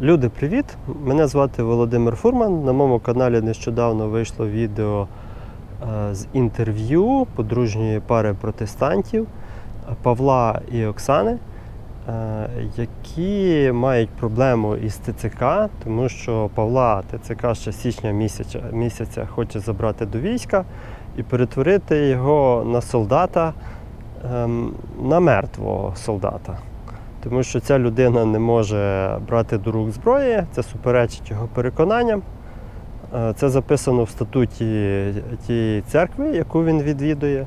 Люди, привіт! Мене звати Володимир Фурман. На моєму каналі нещодавно вийшло відео е, з інтерв'ю подружньої пари протестантів е, Павла і Оксани, е, які мають проблему із ТЦК, тому що Павла ТЦК ще січня місяця, місяця хоче забрати до війська і перетворити його на солдата, ем, на мертвого солдата тому що ця людина не може брати до рук зброї, це суперечить його переконанням. Е, Це записано в статуті тієї церкви, яку він відвідує.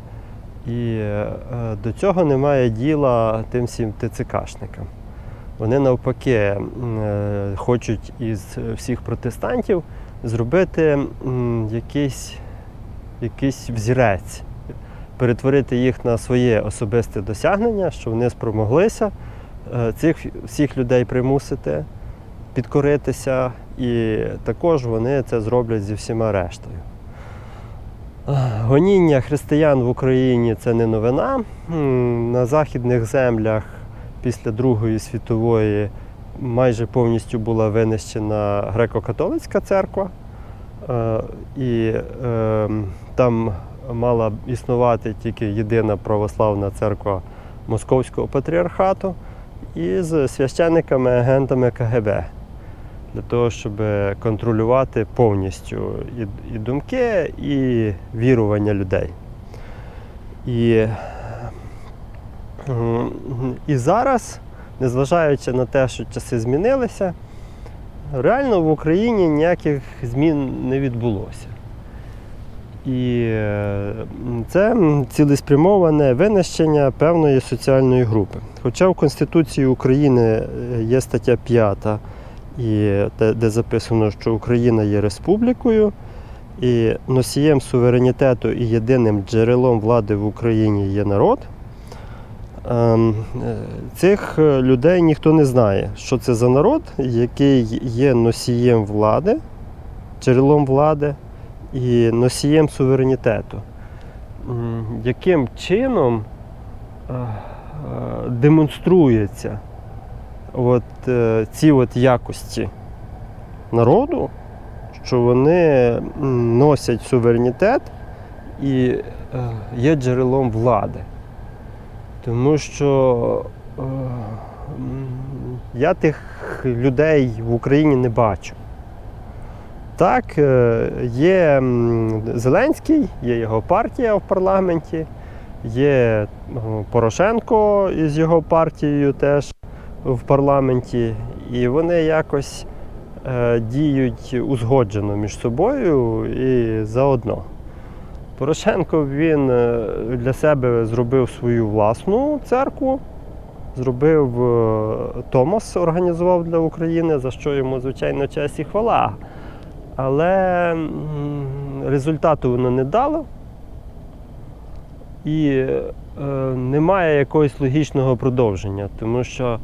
І е, до цього немає діла тим всім ТЦКшникам. Вони навпаки е, хочуть із всіх протестантів зробити якийсь, якийсь взірець, перетворити їх на своє особисте досягнення, що вони спромоглися цих всіх людей примусити підкоритися, і також вони це зроблять зі всіма рештою. Е, Гоніння християн в Україні це не новина. На західних землях після Другої світової майже повністю була винищена греко-католицька церква. Е, І е, там мала існувати тільки єдина православна церква Московського патріархату із священниками-агентами КГБ для того, щоб контролювати повністю і, і думки, і вірування людей. І, і зараз, незважаючи на те, що часи змінилися, реально в Україні ніяких змін не відбулося. І це цілеспрямоване винищення певної соціальної групи. Хоча в Конституції України е, є стаття 5, і де, де записано, що Україна є республікою, і носієм суверенітету і єдиним джерелом влади в Україні є народ. Ем, е, Цих е, людей ніхто не знає, що це за народ, який є носієм влади, джерелом влади і носієм суверенітету. Яким чином е, е, демонструється от, е, ці от якості народу, що вони носять суверенітет і є джерелом влади. Тому що я тих людей в Україні не бачу. Так, е, є Зеленський, є його партія в парламенті, є Порошенко із його партією теж в парламенті, і вони якось е, діють узгоджено між собою і заодно. Порошенко він е, для себе зробив свою власну церкву, зробив Томос, організував для України, за що йому, звичайно, честь і хвала. Але результату воно не дало. І е, немає якогось логічного продовження, тому що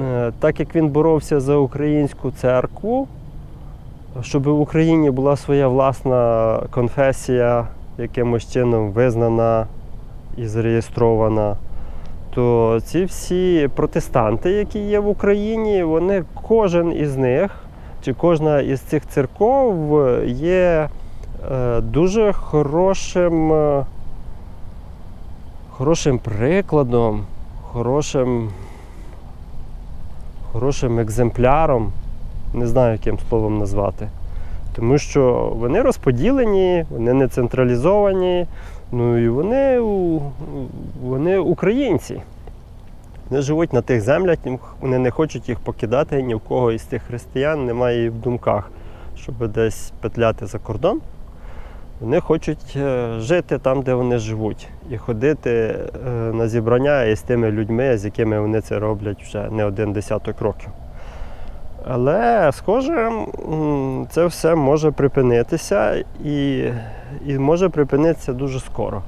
е, так як він боровся за українську церкву, щоб в Україні була своя власна конфесія, якимось чином визнана і зареєстрована, то ці всі протестанти, які є в Україні, вони кожен із них, чи кожна із цих церков є е, дуже хорошим, е, хорошим прикладом, хорошим, хорошим екземпляром, не знаю, яким словом назвати. Тому що вони розподілені, вони не централізовані, ну і вони, вони українці. Вони живуть на тих землях, вони не хочуть їх покидати, ні в кого із тих християн немає і в думках, щоб десь петляти за кордон. Вони хочуть е, жити там, де вони живуть, і ходити е, на зібрання із тими людьми, з якими вони це роблять вже не один десяток років. Але, схоже, це все може припинитися і, і може припинитися дуже скоро.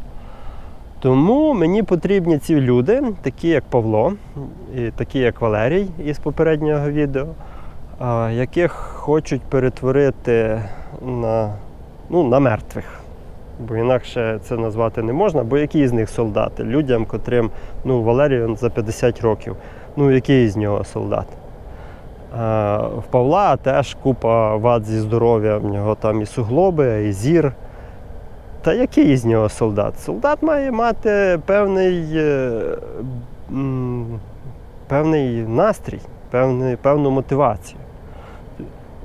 Тому мені потрібні ці люди, такі як Павло, і такі як Валерій із попереднього відео, яких хочуть перетворити на, ну, на мертвих. Бо інакше це назвати не можна, бо які з них солдати? Людям, котрим ну, Валерій за 50 років. Ну, який з нього солдат? В Павла теж купа вад зі здоров'ям, в нього там і суглоби, і зір. Та який із нього солдат? Солдат має мати певний, е, певний настрій, певний, певну мотивацію.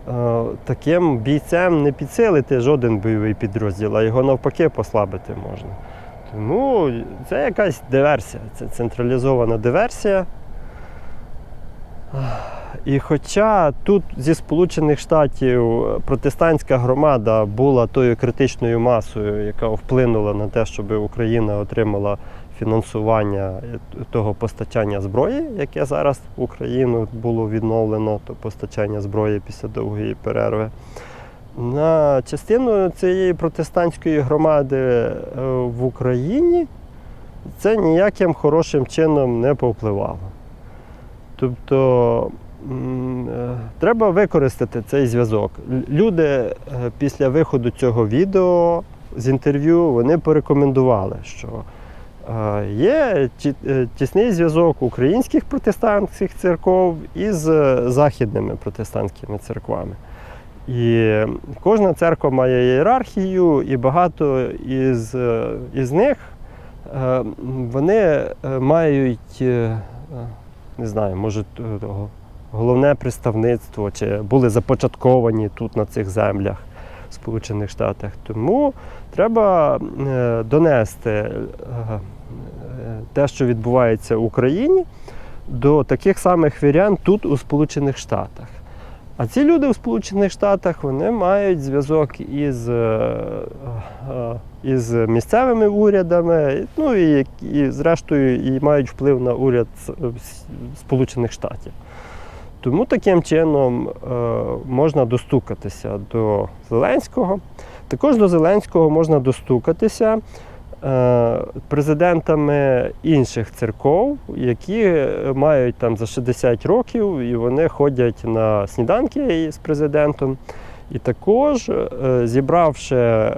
Е, Таким бійцем не підсилити жоден бойовий підрозділ, а його навпаки послабити можна. Тому це якась диверсія, це централізована диверсія. І хоча тут зі Сполучених Штатів протестантська громада була тою критичною масою, яка вплинула на те, щоб Україна отримала фінансування того постачання зброї, яке зараз в Україну було відновлено, то постачання зброї після довгої перерви. На частину цієї протестантської громади е, в Україні це ніяким хорошим чином не повпливало. Тобто е, треба використати цей зв'язок. Люди е, після виходу цього відео з інтерв'ю вони порекомендували, що е, є е, тісний зв'язок українських протестантських церков із е, західними протестантськими церквами. І кожна церква має ієрархію, і багато із, е, із них е, вони е, мають, е, е, не знаю, може, того- головне представництво, чи були започатковані тут на цих землях в Сполучених Штатах. Тому треба е, донести е, е, те, що відбувається в Україні, до таких самих вірян тут у Сполучених Штатах. А ці люди у Сполучених Штатах вони мають зв'язок із, із місцевими урядами, ну і, і зрештою і мають вплив на уряд Сполучених Штатів. Тому таким чином е, можна достукатися до Зеленського. Також до Зеленського можна достукатися е, президентами інших церков, які мають там за 60 років і вони ходять на сніданки з президентом. І також, е, зібравши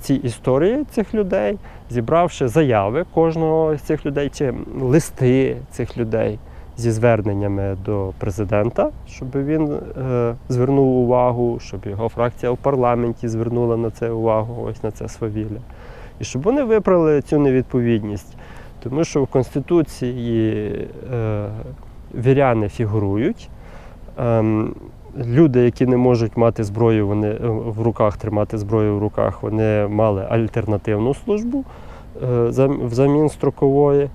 ці історії цих людей, зібравши заяви кожного з цих людей чи листи цих людей зі зверненнями до президента, щоб він е, звернув увагу, щоб його фракція в парламенті звернула на це увагу, ось на це свавілля. І щоб вони виправили цю невідповідність. Тому що в Конституції е, віряни фігурують. Ем, люди, які не можуть мати зброю, вони е, в руках тримати зброю в руках, вони мали альтернативну службу е, взамін строкової.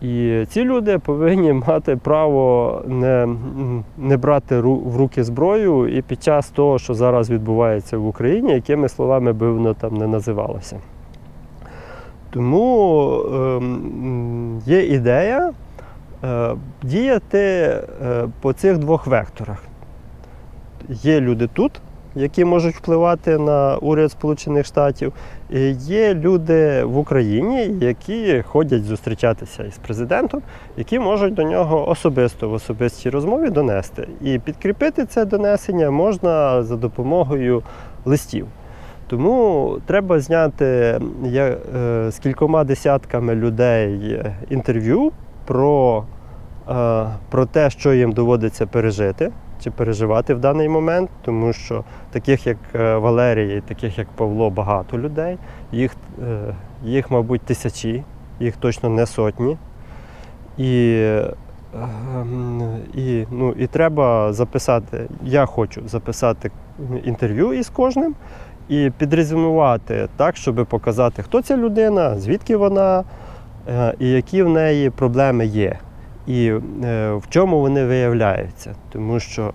І ці люди повинні мати право не, не брати в руки зброю і під час того, що зараз відбувається в Україні, якими словами би воно там не називалося. Тому ем, є ідея е, діяти е, по цих двох векторах. Є люди тут, які можуть впливати на уряд Сполучених Штатів, є люди в Україні, які ходять зустрічатися із президентом, які можуть до нього особисто в особистій розмові донести. І підкріпити це донесення можна за допомогою листів. Тому треба зняти е, з кількома десятками людей інтерв'ю про, е, про те, що їм доводиться пережити чи переживати в даний момент, тому що таких як е, Валерій, і таких як Павло, багато людей. Їх, е, їх мабуть, тисячі, їх точно не сотні. І, е, і, ну, і треба записати, я хочу записати інтерв'ю із кожним і підрезюмувати так, щоб показати, хто ця людина, звідки вона е, і які в неї проблеми є, і е, в чому вони виявляються. Тому що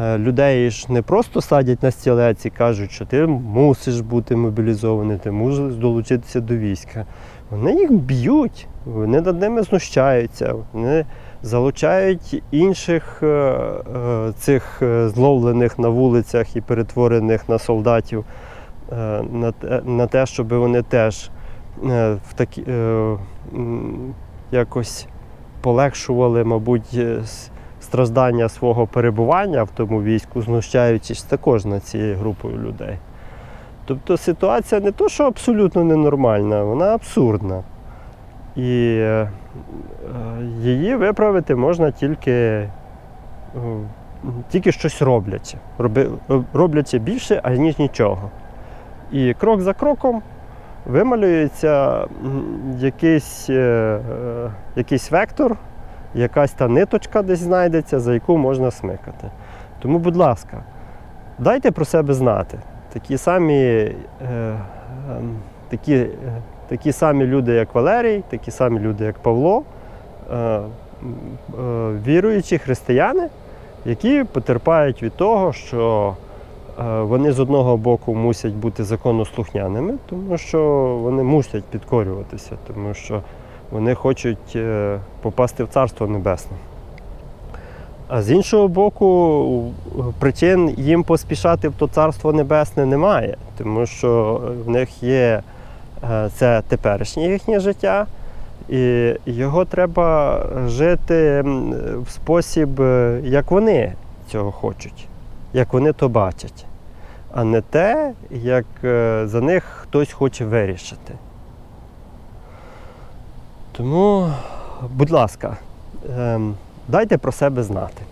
е, людей ж не просто садять на стілець і кажуть, що ти мусиш бути мобілізований, ти мусиш долучитися до війська. Вони їх б'ють, вони над ними знущаються, вони залучають інших е, цих зловлених на вулицях і перетворених на солдатів на, те- щоб вони теж в такі, якось полегшували, мабуть, е, страждання свого перебування в тому війську, знущаючись також над цією групою людей. Тобто ситуація не то, що абсолютно ненормальна, вона абсурдна. І е, е, її виправити можна тільки тільки щось роблять. Роби, робляться більше, аніж нічого. І крок за кроком вималюється якийсь, е, е, якийсь вектор, якась та ниточка десь знайдеться, за яку можна смикати. Тому, будь ласка, дайте про себе знати. Такі самі, е, ем, такі, е, такі самі люди, як Валерій, такі самі люди, як Павло, е, е, віруючі християни, які потерпають від того, що е, вони з одного боку мусять бути законослухняними, тому що вони мусять підкорюватися, тому що вони хочуть е, попасти в Царство Небесне. А з іншого боку, причин їм поспішати в то царство небесне немає, тому що в них є е, це теперішнє їхнє життя, і його треба жити в спосіб, е, як вони цього хочуть, як вони то бачать, а не те, як е, за них хтось хоче вирішити. Тому, будь ласка, ем, дайте про себе знати.